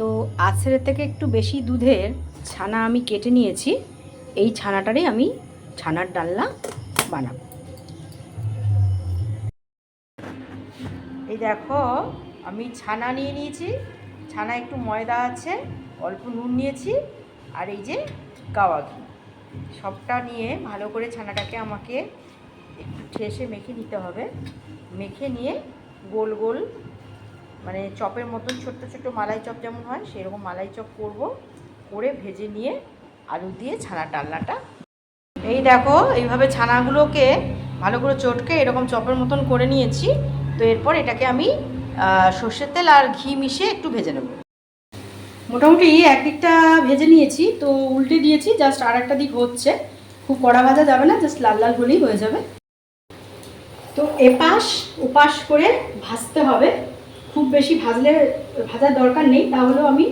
তো আছরের থেকে একটু বেশি দুধের ছানা আমি কেটে নিয়েছি। এই ছানাটারই আমি ছানার ডালনা বানাবো। এই দেখো, আমি ছানা নিয়ে নিয়েছি। ছানা একটু ময়দা আছে, অল্প নুন নিয়েছি, আর এই যে গাওয়া ঘি। সবটা নিয়ে ভালো করে ছানাটাকে আমাকে একটু ঠেসে মেখে নিতে হবে। মেখে নিয়ে গোল গোল মানে চপের মতন ছোট্ট ছোট্ট মালাই চপ যেমন হয়, সেরকম মালাই চপ করব। করে ভেজে নিয়ে আলু দিয়ে ছানা ডালনাটা। এই দেখো, এইভাবে ছানাগুলোকে ভালো করে চটকে এরকম চপের মতন করে নিয়েছি। তো এরপর এটাকে আমি সর্ষের তেল আর ঘি মিশিয়ে একটু ভেজে নেব। মোটামুটি একদিকটা ভেজে নিয়েছি, তো উল্টে দিয়েছি, জাস্ট আর একটা দিক হচ্ছে। খুব কড়া ভাজা যাবে না, জাস্ট লাল লাল হলেই হয়ে যাবে। তো এপাশ, ওপাশ করে ভাজতে হবে। খুব বেশি ভাজলে, ভাজার দরকার নেই, তাহলেও আমি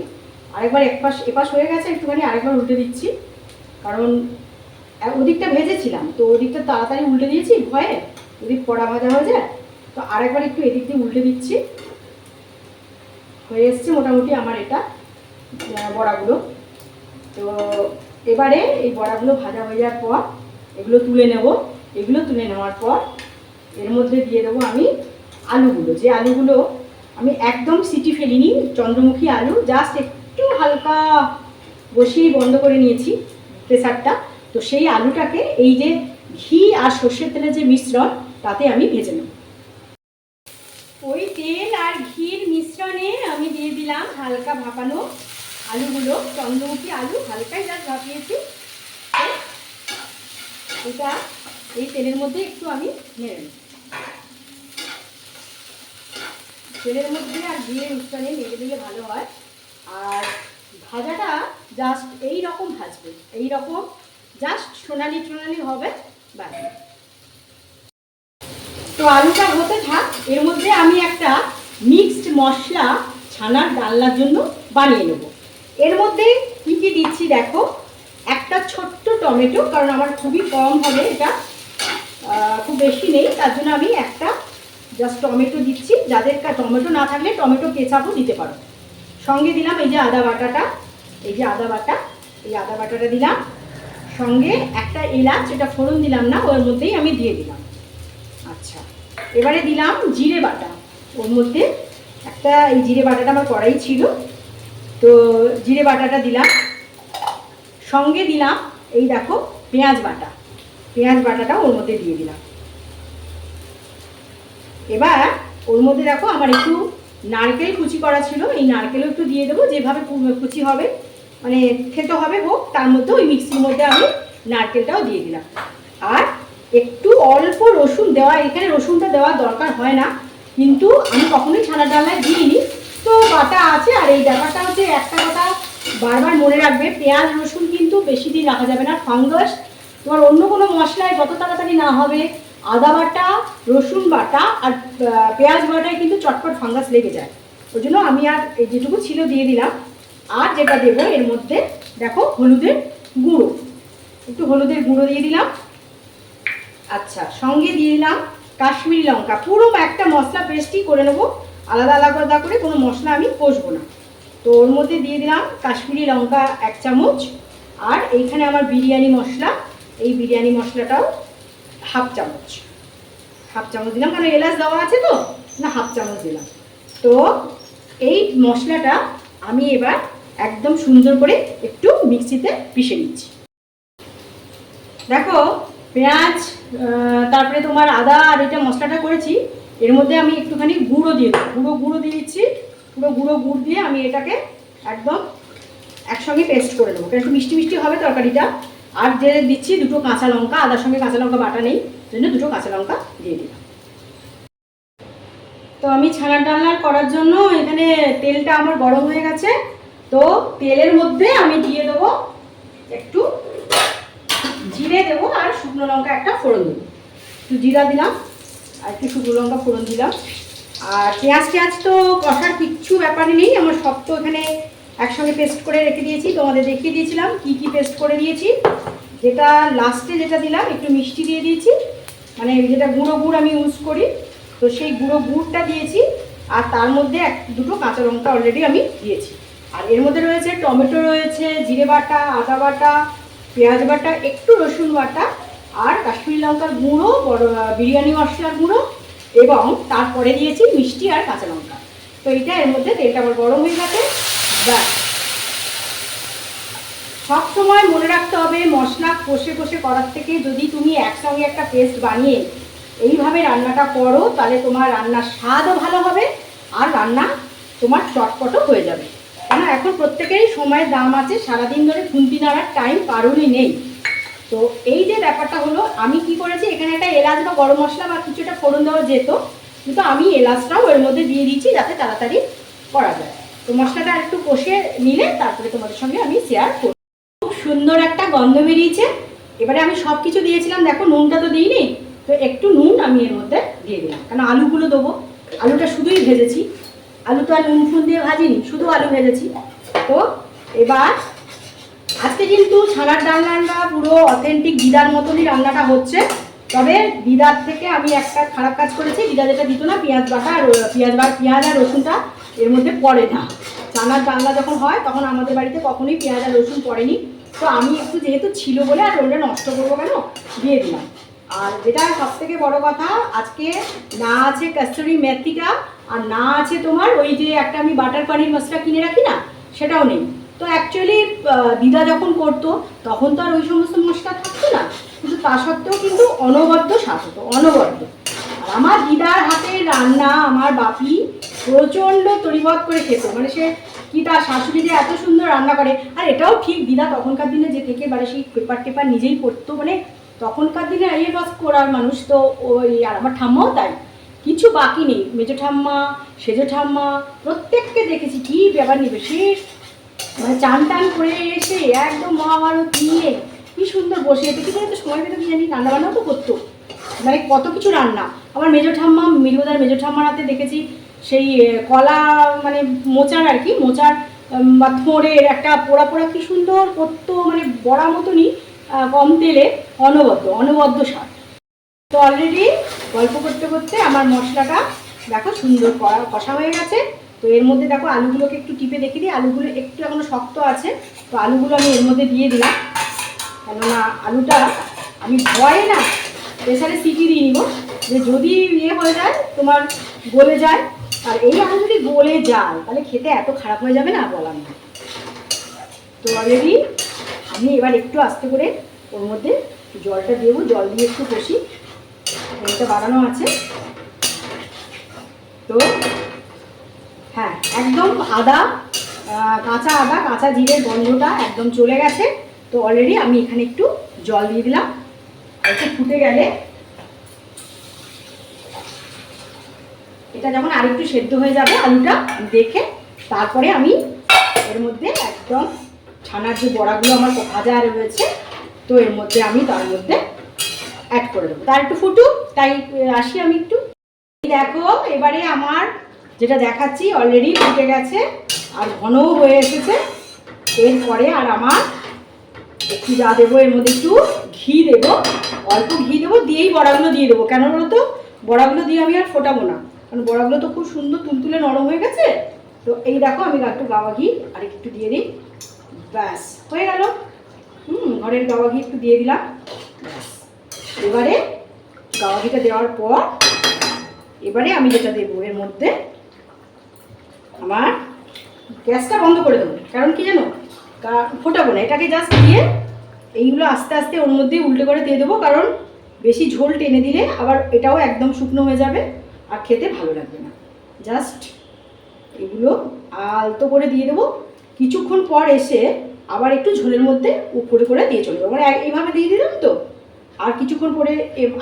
আরেকবার একপাশ, এপাশ হয়ে গেছে, একটুখানি আরেকবার উল্টে দিচ্ছি। কারণ ওদিকটা ভেজেছিলাম, তো ওদিকটা তাড়াতাড়ি উল্টে দিয়েছি, ভয়ে ওদিক কড়া ভাজা হয়ে যায়, তো আরেকবার একটু এদিক দিয়ে উল্টে দিচ্ছি। হয়ে এসছে মোটামুটি আমার এটা বড়াগুলো। তো এবারে এই বড়াগুলো ভাজা হয়ে যাওয়ার পর, এগুলো তুলে নেব। এগুলো তুলে নেওয়ার পর, এর মধ্যে দিয়ে দেবো আমি আলুগুলো। যে আলুগুলো আমি একদম সিটি ফেলিনি, চন্দ্রমুখী আলু জাস্ট একটু হালকা বসিয়ে বন্ধ করে নিয়েছি প্রেসারটা। তো সেই আলুটাকে এই যে ঘি আর সর্ষের তেলের যে মিশ্রণ, তাতে আমি ভেজে নেব। ওই তেল আর ঘির মিশ্রণে আমি দিয়ে দিলাম হালকা ভাপানো আলুগুলো, চন্দ্রমুখী আলু হালকাই জাস্ট ভাপিয়েছি। এটা এই তেলের মধ্যে একটু আমি নেড়ে নেব তেলের মধ্যে আর ঘিয়ের মিশ্রণে নেড়ে দিলে ভালো হয়। আর ভাজাটা জাস্ট এই রকম ভাজবে এই রকম জাস্ট সোনালি সোনালি হবে, ব্যাস। তো আলুটা হতে থাক, এর মধ্যে আমি একটা মিক্সড মশলা ছানার ডালনার জন্য বানিয়ে নেব। এর মধ্যে কি কি দিচ্ছি দেখো? একটা ছোট্ট টমেটো, কারণ আমার খুবই কম হবে এটা খুব বেশি নেই, তার জন্য আমি একটা জাস্ট টমেটো দিচ্ছি। যাদের টমেটো না থাকলে টমেটো কেচাপও দিতে পারো। সঙ্গে দিলাম এই যে আদা বাটাটা। এই যে আদা বাটা। এই আদা বাটাটা দিলাম। সঙ্গে একটা এলাচ, এটা ফোড়ন দিলাম না, ওর মধ্যেই আমি দিয়ে দিলাম। আচ্ছা। এবারে দিলাম জিরে বাটা। ওর মধ্যে একটা এই জিরে বাটাটা আমার কড়াই ছিল। তো জিরে বাটাটা দিলাম। সঙ্গে দিলাম এই দেখো পেঁয়াজ বাটা। পেঁয়াজ বাটাটা ওর মধ্যে দিয়ে দিলাম। এবার ওর মধ্যে দেখো আমার একটু নারকেল কুচি করা ছিল, এই নারকেলও একটু দিয়ে দেবো, যেভাবে কুচি হবে মানে খেতে হবে হোক, তার মধ্যে ওই মিক্সির মধ্যে আমি নারকেলটাও দিয়ে দিলাম। আর একটু অল্প রসুন দেওয়া, এখানে রসুনটা দেওয়ার দরকার হয় না, কিন্তু আমি কখনোই ছানা ডালায় দিইনি। তো বাটা আছে, আর এই ব্যাপারটা হচ্ছে একটা কথা বারবার মনে রাখবে, পেঁয়াজ, রসুন কিন্তু বেশি দিন রাখা যাবে না, ফাঙ্গাস, তোমার অন্য কোনো মশলায় যত তাড়াতাড়ি না হবে আদা বাটা, রসুন বাটা আর পেঁয়াজ বাটায় কিন্তু চটপট ফাঙ্গাস লেগে যায়। ওই জন্য আমি আর এই যেটুকু ছিল দিয়ে দিলাম। আর যেটা দেবো এর মধ্যে দেখো হলুদের গুঁড়ো। একটু হলুদের গুঁড়ো দিয়ে দিলাম। আচ্ছা সঙ্গে দিয়ে দিলাম কাশ্মীরি লঙ্কা। পুরো একটা মশলা পেস্টই করে নেব। আলাদা আলাদা করে কোনো মশলা আমি কষবো না। তো ওর মধ্যে দিয়ে দিলাম কাশ্মীরি লঙ্কা এক চামচ। আর এইখানে আমার বিরিয়ানি মশলা। এই বিরিয়ানি মশলাটাও হাফ চামচ। হাফ চামচ দিলাম, কারণ এলাচ দেওয়া আছে তো, না, হাফ চামচ দিলাম। তো এই মশলাটা আমি এবার একদম সুন্দর করে একটু মিক্সিতে পিষে নিচ্ছি। দেখো, পেঁয়াজ তারপরে তোমার আদা আর এটা মশলাটা করেছি, এর মধ্যে আমি একটুখানি গুঁড়ো দিয়ে দেবো। গুঁড়ো গুঁড়ো দিয়ে দিচ্ছি, পুরো গুঁড়ো গুড় দিয়ে আমি এটাকে একদম একসঙ্গে পেস্ট করে কারণ একটু মিষ্টি মিষ্টি হবে তরকারিটা। আর যে দিচ্ছি দুটো কাঁচা লঙ্কা, আদার সঙ্গে কাঁচা লঙ্কা বাটা নেই, জন্য দুটো কাঁচা লঙ্কা দিয়ে দিলাম। তো আমি ছানার ডালনা করার জন্য এখানে তেলটা আমার গরম হয়ে গেছে। তো তেলের মধ্যে আমি দিয়ে দেবো একটু জিরে দেবো আর শুকনো লঙ্কা একটা ফোড়ন দেবো। একটু জিরা দিলাম, আর একটু শুকনো লঙ্কা ফোড়ন দিলাম। আর পেঁয়াজ টেঁয়াজ তো কষার কিচ্ছু ব্যাপারই নেই, আমার সব তো এখানে একসঙ্গে পেস্ট করে রেখে দিয়েছি। তোমাদের দেখিয়ে দিয়েছিলাম কি কি পেস্ট করে দিয়েছি যেটা লাস্টে যেটা দিলাম, একটু মিষ্টি দিয়ে দিয়েছি। মানে যেটা গুঁড়ো গুড় আমি ইউজ করি, তো সেই গুঁড়ো গুড়টা দিয়েছি আর তার মধ্যে এক, দুটো কাঁচা লঙ্কা অলরেডি আমি দিয়েছি। আর এর মধ্যে রয়েছে টমেটো রয়েছে, জিরে বাটা, আদা বাটা, পেঁয়াজ বাটা, একটু রসুন বাটা আর কাশ্মীরি লঙ্কার গুঁড়ো, বড় বিরিয়ানি মশলার গুঁড়ো এবং তারপরে দিয়েছি মিষ্টি আর কাঁচা লঙ্কা। তো এইটা এর মধ্যে তেলটা আমার গরম হয়ে গেছে। ব্যাস সব সময় মনে রাখতে হবে, মশলা কষে কষে করার থেকে যদি তুমি একসঙ্গে একটা পেস্ট বানিয়ে এইভাবে রান্নাটা করো, তাহলে তোমার রান্নার স্বাদও ভালো হবে আর রান্না তোমার চটপটও হয়ে যাবে। কেন এখন প্রত্যেকেরই সময়ের দাম আছে, সারাদিন ধরে খুন্তি নাড়ার টাইম কারণই নেই। তো এই যে ব্যাপারটা হলো, আমি কি করেছি, এখানে একটা এলাচ বা গরম মশলা বা কিছুটা ফোড়ন দেওয়া যেত, কিন্তু আমি এলাচটাও এর মধ্যে দিয়ে দিচ্ছি যাতে তাড়াতাড়ি করা যায়। তো মশলাটা একটু কষে নিলে তারপরে তোমাদের সঙ্গে আমি শেয়ার করব। খুব সুন্দর একটা গন্ধ বেরিয়েছে। এবারে আমি সব কিছু দিয়েছিলাম, দেখো নুনটা তো দিইনি, তো একটু নুন আমি এর মধ্যে দিয়ে দিলাম। কারণ আলুগুলো দেবো, আলুটা শুধুই ভেজেছি। আলু তো আর নুন ফুন দিয়ে ভাজিনি, শুধু আলু ভেজেছি। তো এবার আজকে কিন্তু ছানার ডাল রান্না, পুরো অথেন্টিক দিদার মতনই রান্নাটা হচ্ছে। তবে দিদার থেকে আমি একটা খারাপ কাজ করেছি, দিদা যেটা দিত না, পেঁয়াজ বাটা আর, পেঁয়াজ বা, পেঁয়াজ আর রসুনটা এর মধ্যে পড়ে না। চানার ডালনা যখন হয়, তখন আমাদের বাড়িতে কখনোই পেঁয়াজ আর রসুন পড়েনি। তো আমি একটু যেহেতু ছিল বলে আর ওটা নষ্ট করব কেন, দিয়ে দিলাম। আর যেটা সব থেকে বড় কথা, আজকে না আছে কাস্তুরি মেথিটা, আর না আছে তোমার ওই যে একটা আমি বাটার পানির মশলা কিনে রাখি না, সেটাও নেই। তো অ্যাকচুয়ালি দিদা যখন করতো, তখন তো আর ওই সমস্ত মশলা থাকতো না। কিন্তু তা সত্ত্বেও কিন্তু অনবদ্য স্বাদ হতো, অনবদ্য। আমার দিদার হাতের রান্না, আমার বাপি প্রচণ্ড তরিবধ করে খেত। মানে সে কি তার শাশুড়ি যে এত সুন্দর রান্না করে। আর এটাও ঠিক দিদা, তখনকার দিনে যে থেকে মানে সেই পেপার টেপার নিজেই পড়তো। মানে তখনকার দিনে ইয়ে বাস করার মানুষ তো ওই, আর আমার ঠাম্মাও তাই। কিছু বাকি নেই। মেজো ঠাম্মা, সেজো ঠাম্মা, প্রত্যেককে দেখেছি। কি ব্যাপার নেবে সে মানে চান টান করে এসে একদম মহাভারত নিয়ে কি সুন্দর বসে যেত। কি তো সময় পেতো জানি রান্না বান্নাও তো করতো। মানে কত কিছু রান্না। আমার মেজো ঠাম্মা, মিলুদার মেজো ঠাম্মার হাতে দেখেছি সেই কলা মানে মোচার আর কি, মোচার বা থোড়ের একটা পোড়া পোড়া কি সুন্দর করতো মানে বড়া মতনই কম তেলে অনবদ্য অনবদ্য স্বাদ। তো অলরেডি গল্প করতে করতে আমার মশলাটা দেখো সুন্দর করা কষা হয়ে গেছে। তো এর মধ্যে দেখো আলুগুলোকে একটু টিপে দেখে দিই। আলুগুলো একটু এখনও শক্ত আছে। তো আলুগুলো আমি এর মধ্যে দিয়ে দিলাম। কেননা আলুটা আমি ভয়ে না প্রেসারে সিটি দিয়ে নিব। যে যদি ইয়ে হয়ে যায়, তোমার গলে যায় আর এই আলু যদি গলে যায়, তাহলে খেতে এত খারাপ হয়ে যাবে না বলার না তো অলরেডি আমি এবার একটু আস্তে করে ওর মধ্যে জলটা দেবো, জল দিয়ে একটু কষি। এটা বানানো আছে। তো হ্যাঁ একদম আদা কাঁচা আদা, কাঁচা জিরের গন্ধটা একদম চলে গেছে। তো অলরেডি আমি এখানে একটু জল দিয়ে দিলাম। একটু ফুটে গেলে এটা যখন আরেকটু সেদ্ধ হয়ে যাবে আলুটা, দেখে তারপরে আমি এর মধ্যে একদম ছানার যে বড়াগুলো আমার ভাজা রয়েছে, তো এর মধ্যে আমি তার মধ্যে অ্যাড করে দেবো। তার একটু ফুটুক তাই আসি আমি একটু। দেখো, এবারে আমার যেটা দেখাচ্ছি অলরেডি ফুটে গেছে, আর ঘনও হয়ে এসেছে। এরপরে আর আমার একটু যা দেবো, এর মধ্যে একটু ঘি দেবো। অল্প ঘি দেবো, দিয়েই বড়াগুলো দিয়ে দেবো। কেন বলো তো বড়াগুলো দিয়ে আমি আর ফোটাবো না। কারণ বড়াগুলো তো খুব সুন্দর তুলতুলে নরম হয়ে গেছে। তো এই দেখো, আমি একটু গাওয়া ঘি আর একটু দিয়ে দিই। ব্যাস, হয়ে গেল। হুম, ঘরের গাওয়া ঘি একটু দিয়ে দিলাম। এবারে গাওয়া ঘিটা দেওয়ার পর এবারে আমি যেটা দেবো, এর মধ্যে আমার গ্যাসটা বন্ধ করে দেবো। কারণ কি জানো? ফোটাবো না। এটাকে জাস্ট দিয়ে এইগুলো আস্তে আস্তে ওর মধ্যেই উল্টে করে দিয়ে দেবো। কারণ বেশি ঝোল টেনে দিলে আবার এটাও একদম শুকনো হয়ে যাবে। আর খেতে ভালো লাগবে না। জাস্ট এগুলো আলতো করে দিয়ে দেবো। কিছুক্ষণ পর এসে আবার একটু ঝোলের মধ্যে উপরে করে দিয়ে চলে যাব। মানে এইভাবে দিয়ে দিলাম তো। আর কিছুক্ষণ পরে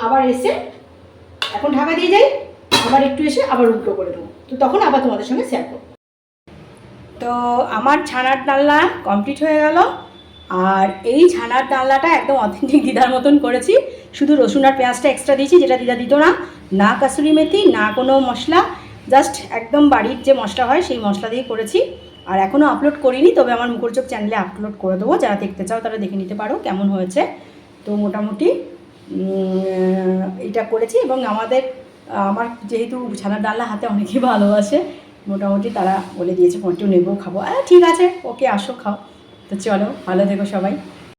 আবার এসে এখন ঢাকা দিয়ে যাই। আবার একটু এসে আবার উল্টো করে দেবো। তো তখন আবার তোমাদের সঙ্গে শেয়ার করব। তো আমার ছানার ডালনা কমপ্লিট হয়ে গেল। আর এই ছানার ডালনাটা একদম অথেন্টিক দিদার মতন করেছি। শুধু রসুন আর পেঁয়াজটা এক্সট্রা দিয়েছি, যেটা দিদা দিত না। না কাসুরি মেথি, না কোনো মশলা জাস্ট একদম বাড়ির যে মশলা হয় সেই মশলা দিয়ে করেছি। আর এখনও আপলোড করিনি, তবে আমার মুখরচোখ চ্যানেলে আপলোড করে দেবো। যারা দেখতে চাও তারা দেখে নিতে পারো কেমন হয়েছে। তো মোটামুটি এটা করেছি এবং আমাদের, আমার যেহেতু ছানার ডালনা হাতে অনেকেই ভালোবাসে, মোটামুটি তারা বলে দিয়েছে কন্টিনিউ নেব, খাব। আহ, ঠিক আছে, ওকে আসো, খাও। তো চলো ভালো থেকো সবাই।